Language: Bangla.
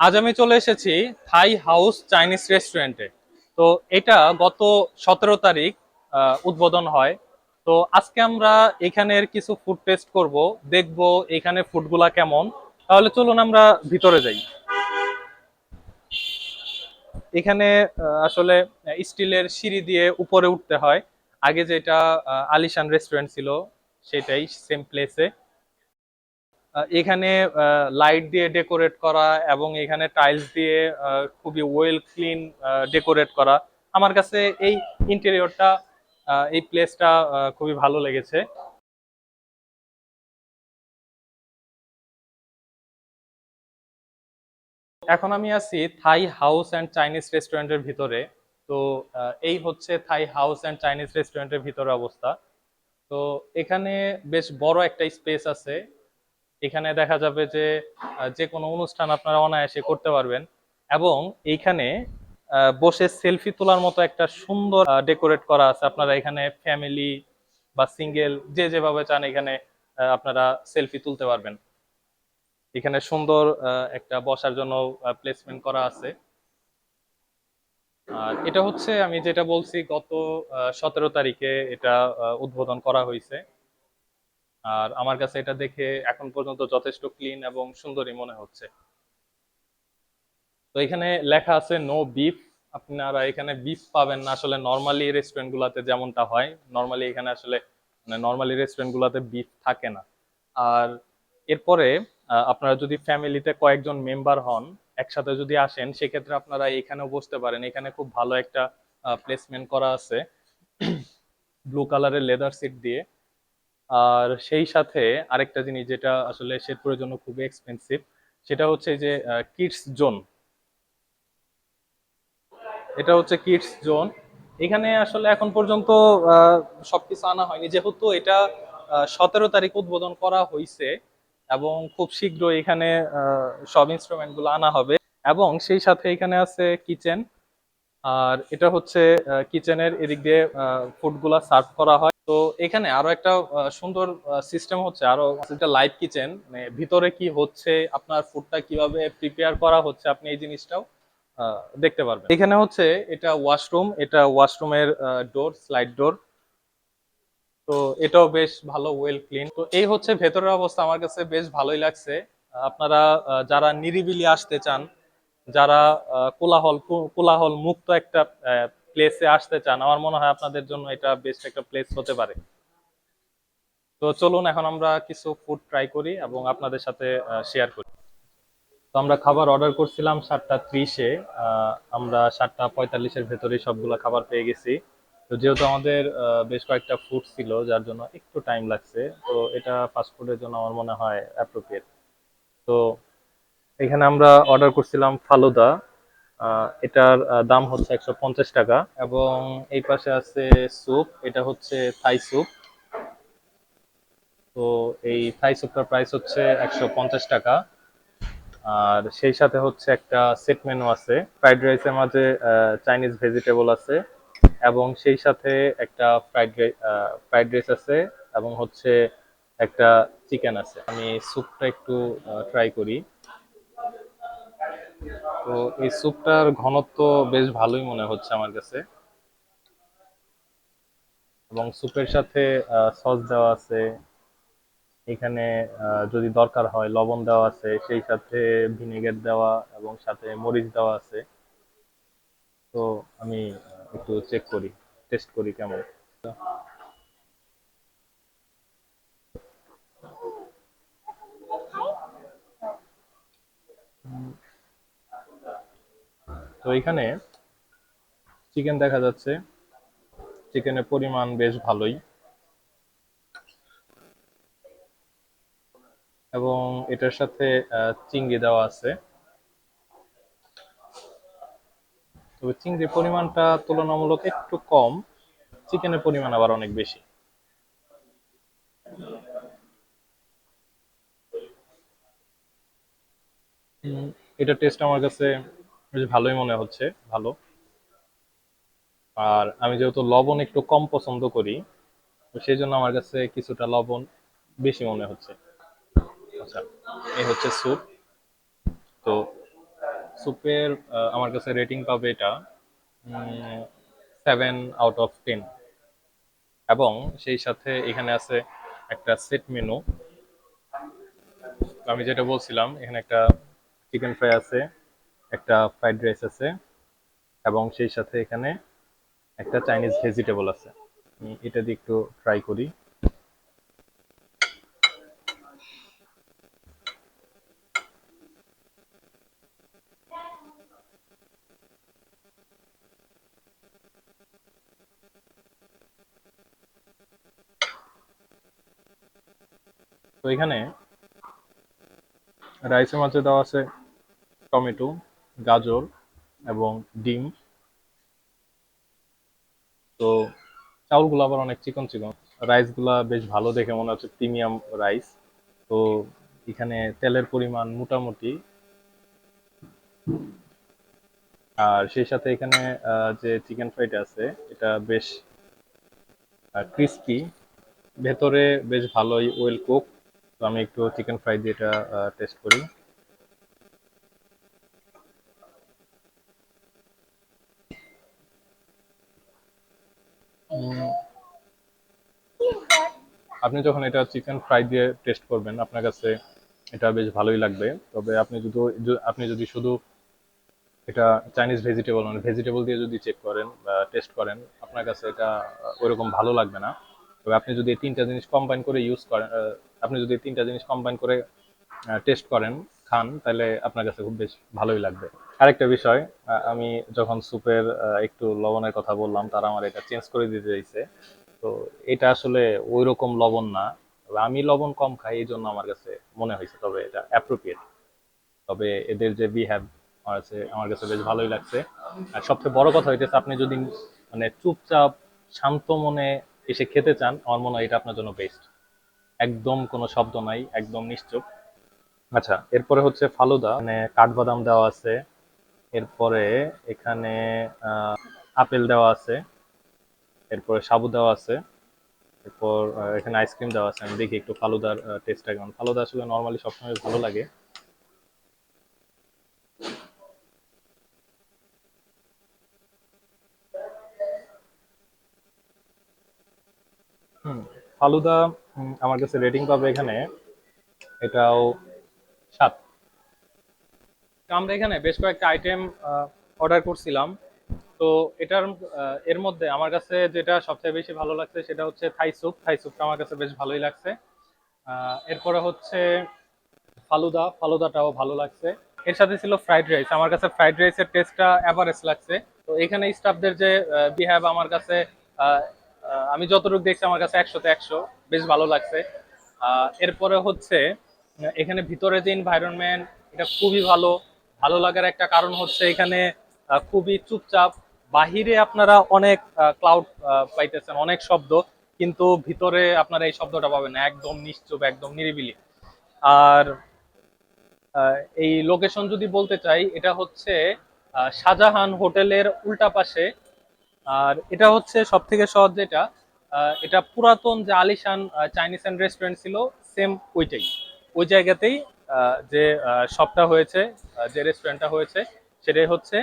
আজ আমি চলে এসেছি থাই হাউস চাইনিজ রেস্টুরেন্টে। তো এটা গত সতেরো তারিখ উদ্বোধন হয়। তো আজকে আমরা এখানের কিছু ফুড টেস্ট করব, দেখব এখানে ফুডগুলা কেমন। তাহলে চলুন আমরা ভিতরে যাই। এখানে আসলে স্টিলের সিঁড়ি দিয়ে উপরে উঠতে হয়। আগে যেটা আলিশান রেস্টুরেন্ট ছিল, সেটাই সেম প্লেসে এখানে লাইট দিয়ে ডেকোরেট করা এবং এখানে টাইলস দিয়ে খুবই ওয়েল ক্লিন ডেকোরেট করা। আমার কাছে এই ইন্টেরিয়রটা এই প্লেসটা খুবই ভালো লেগেছে। এখন আমি আছি থাই হাউস অ্যান্ড চাইনিজ রেস্টুরেন্টের ভিতরে। তো এই হচ্ছে থাই হাউস অ্যান্ড চাইনিজ রেস্টুরেন্টের ভিতরে অবস্থা। তো, এখানে বেশ বড় একটা স্পেস আছে। এখানে দেখা যাবে যে যে কোনো অনুষ্ঠান আপনারা অনায়াসে করতে পারবেন। এবং এইখানে বসে সেলফি তোলার মতো একটা সুন্দর ডেকোরেট করা আছে। আপনারা এখানে ফ্যামিলি বা সিঙ্গেল যে যেভাবে চান এখানে আপনারা সেলফি তুলতে পারবেন। এখানে সুন্দর একটা বসার জন্য প্লেসমেন্ট করা আছে। আর এটা হচ্ছে, আমি যেটা বলছি, গত সতেরো তারিখে এটা উদ্বোধন করা হয়েছে। আর আমার কাছে এটা দেখে এখন পর্যন্ত যথেষ্ট ক্লিন এবং সুন্দরই মনে হচ্ছে। তো এখানে লেখা আছে নো বিফ আপনারা এখানে বিফ পাবেন না। আসলে নর্মালি রেস্টুরেন্ট গুলাতে যেমনটা হয় নর্মালি এখানে আসলে মানে নর্মালি রেস্টুরেন্ট গুলাতে বিফ থাকে না। আর এরপরে আপনারা যদি ফ্যামিলিতে কয়েকজন মেম্বার হন, একসাথে যদি আসেন, সেক্ষেত্রে আপনারা এখানেও বসতে পারেন। এখানে খুব ভালো একটা প্লেসমেন্ট করা আছে। ব্লু কালারের লেদার সিট দিয়ে। আর সেই সাথে আরেকটা জিনিস যেটা আসলে শেরপুরের জন্য খুবই এক্সপেন্সিভ সেটা হচ্ছে যে কিডস জোন এটা হচ্ছে কিডস জোন এখানে আসলে এখন পর্যন্ত সবকিছু আনা হয়নি। যেহেতু এটা সতেরো তারিখ উদ্বোধন করা হয়েছে এবং খুব শীঘ্রই এখানে সব ইনস্ট্রুমেন্টগুলো আনা হবে। এবং সেই সাথে এখানে আছে কিচেন আর এটা হচ্ছে কিচেনের এদিক দিয়ে ফুডগুলা সার্ভ করা হয়। তো এখানে আরও একটা সুন্দর সিস্টেম হচ্ছে, আরও একটা লাইভ কিচেন মানে ভিতরে কি হচ্ছে, আপনার ফুডটা কীভাবে প্রিপেয়ার করা হচ্ছে, আপনি এই জিনিসটাও দেখতে পারবেন। এখানে হচ্ছে, এটা ওয়াশরুম এটা ওয়াশরুমের ডোর স্লাইড ডোর তো এটাও বেশ ভালো ওয়েল ক্লিন তো এই হচ্ছে ভেতরের অবস্থা, আমার কাছে বেশ ভালোই লাগছে। আপনারা যারা নিরিবিলি আসতে চান, যারা কোলাহল কোলাহল মুক্ত একটা প্লেসে আসতে চান, আমার মনে হয় আপনাদের জন্য এটা বেস্ট একটা প্লেস হতে পারে। তো চলুন, এখন আমরা কিছু ফুড ট্রাই করি এবং আপনাদের সাথে শেয়ার করি। তো আমরা খাবার অর্ডার করছিলাম সাতটা ত্রিশে আমরা সাতটা পঁয়তাল্লিশের ভেতরে সবগুলা খাবার পেয়ে গেছি। তো যেহেতু আমাদের বেশ কয়েকটা ফুড ছিল, যার জন্য একটু টাইম লাগছে, তো এটা ফাস্ট ফুডের জন্য আমার মনে হয় অ্যাপ্রোপ্রিয়েট তো এখানে আমরা অর্ডার করছিলাম ফালুদা। এটার দাম হচ্ছে একশো পঞ্চাশ টাকা এবং এই পাশে আছে স্যুপ, এটা হচ্ছে থাই স্যুপ। তো এই থাই স্যুপটার প্রাইস হচ্ছে একশো পঞ্চাশ টাকা। আর সেই সাথে হচ্ছে একটা সেট মেনু আছে ফ্রাইড রাইসের মাঝে চাইনিজ ভেজিটেবল আছে এবং সেই সাথে একটা ফ্রাইড ফ্রাইড রাইস আছে এবং হচ্ছে একটা চিকেন আছে। আমি স্যুপটা একটু ট্রাই করি। তো এই স্যুপটার ঘনত্ব বেশ ভালোই মনে হচ্ছে আমার কাছে। এবং স্যুপের সাথে সস দেওয়া আছে। এখানে যদি দরকার হয় লবণ দেওয়া আছে, সেই সাথে ভিনেগার দেওয়া এবং সাথে মরিচ দেওয়া আছে। তো আমি একটু চেক করি টেস্ট করি কেমন। তো এখানে চিকেন দেখা যাচ্ছে। চিকেনের পরিমাণ বেশ ভালোই। এবং এটার সাথে চিংড়ি দেওয়া আছে। তবে চিংড়ির পরিমাণটা তুলনামূলক একটু কম। চিকেনের পরিমাণ আবার অনেক বেশি। এটা টেস্ট আমার কাছে বেশ ভালোই মনে হচ্ছে, ভালো। আর আমি যেহেতু লবণ একটু কম পছন্দ করি সেই জন্য আমার কাছে কিছুটা লবণ বেশি মনে হচ্ছে। আচ্ছা এই হচ্ছে স্যুপ। তো স্যুপের আমার কাছে রেটিং পাবে এটা সেভেন আউট অফ টেন এবং সেই সাথে এখানে আছে একটা সেট মেনু আমি যেটা বলছিলাম, এখানে একটা চিকেন ফ্রাই আছে। একটা ফ্রাইড রাইস আছে এবং সেই সাথে এখানে একটা চাইনিজ ভেজিটেবল আছে। আমি এটা দিয়ে একটু ট্রাই করি। তো এখানে রাইসের মাঝে দেওয়া আছে টমেটো। গাজর এবং ডিম। তো চাউলগুলো আবার অনেক চিকন চিকন। রাইসগুলা বেশ ভালো দেখে মনে হচ্ছে, প্রিমিয়াম রাইস। তো এখানে তেলের পরিমাণ মোটামুটি। আর সেই সাথে এখানে যে চিকেন ফ্রাইটা আছে, এটা বেশ ক্রিস্পি ভেতরে বেশ ভালোই ওয়েল কুক তো আমি একটু চিকেন ফ্রাই দিয়ে এটা টেস্ট করি। আপনি যখন এটা চিকেন ফ্রাই দিয়ে টেস্ট করবেন, আপনার কাছে এটা বেশ ভালোই লাগবে। তবে আপনি যদি আপনি যদি শুধু এটা চাইনিজ ভেজিটেবল মানে ভেজিটেবল দিয়ে যদি চেক করেন বা টেস্ট করেন, আপনার কাছে এটা ওইরকম ভালো লাগবে না। তবে আপনি যদি তিনটা জিনিস কম্বাইন করে ইউজ করেন আপনি যদি তিনটা জিনিস কম্বাইন করে টেস্ট করেন, খান, তাহলে আপনার কাছে খুব বেশ ভালোই লাগবে। আরেকটা বিষয় আমি যখন স্যুপের একটু লবণের কথা বললাম, তারা আমার এটা চেঞ্জ করে দিতে চাইছে। তো এটা আসলে ওই রকম লবণ না। আমি লবণ কম খাই এই জন্য আমার কাছে মনে হয়েছে, তবে এটা অ্যাপ্রোপ্রিয়েট তবে এদের যে বিহেভ কাছে আমার কাছে বেশ ভালোই লাগছে। আর সবচেয়ে বড় কথা হইতেছে, আপনি যদি মানে চুপচাপ, শান্ত মনে এসে খেতে চান, আমার মনে হয় এটা আপনার জন্য বেস্ট একদম কোনো শব্দ নাই, একদম নিশ্চুপ। আচ্ছা এরপরে হচ্ছে ফালুদা। মানে কাঠবাদাম দেওয়া আছে। এরপরে এখানে আপেল দেওয়া আছে। এরপরে সাবু দেওয়া আছে। এরপর এখানে আইসক্রিম দেওয়া আছে। আমি দেখি একটু ফালুদার টেস্টটা কেমন। ফালুদা আসলে নর্মালি সবসময় ভালো লাগে। ফালুদা আমার কাছে রেটিং পাবে এখানে। এটাও সাত। আমরা এখানে বেশ কয়েকটা আইটেম অর্ডার করছিলাম। তো এটার এর মধ্যে আমার কাছে যেটা সবচেয়ে বেশি ভালো লাগছে সেটা হচ্ছে থাই স্যুপ। থাই স্যুপটা আমার কাছে বেশ ভালোই লাগছে। এরপরে হচ্ছে ফালুদা। ফালুদাটাও ভালো লাগছে। এর সাথে ছিল ফ্রাইড রাইস। আমার কাছে ফ্রাইড রাইসের টেস্টটা এভারেজ লাগছে। তো এখানে স্টাফদের যে বিহেভ আমার কাছে আমি যতটুকু দেখছি আমার কাছে একশোতে একশো। বেশ ভালো লাগছে। এরপরে হচ্ছে, এখানে ভিতরে যে এনভায়রনমেন্ট এটা খুবই ভালো। ভালো লাগার একটা কারণ হচ্ছে এখানে খুবই চুপচাপ বাহিরে আপনারা অনেক ক্লাউড পাইতেছেন, অনেক শব্দ, কিন্তু ভিতরে আপনারা এই শব্দটা পাবেন একদম নিশ্চুপ, একদম নিরিবিলি। আর এই লোকেশন যদি বলতে চাই, এটা হচ্ছে শাহজাহান হোটেলের উল্টা পাশে। আর এটা হচ্ছে সব থেকে সহজ যেটা এটা পুরাতন যে আলিশান চাইনিজ অ্যান্ড রেস্টুরেন্ট ছিল সেম ওইটাই। ওই জায়গাতেই যে শপটা হয়েছে যে রেস্টুরেন্টটা হয়েছে, সেটাই হচ্ছে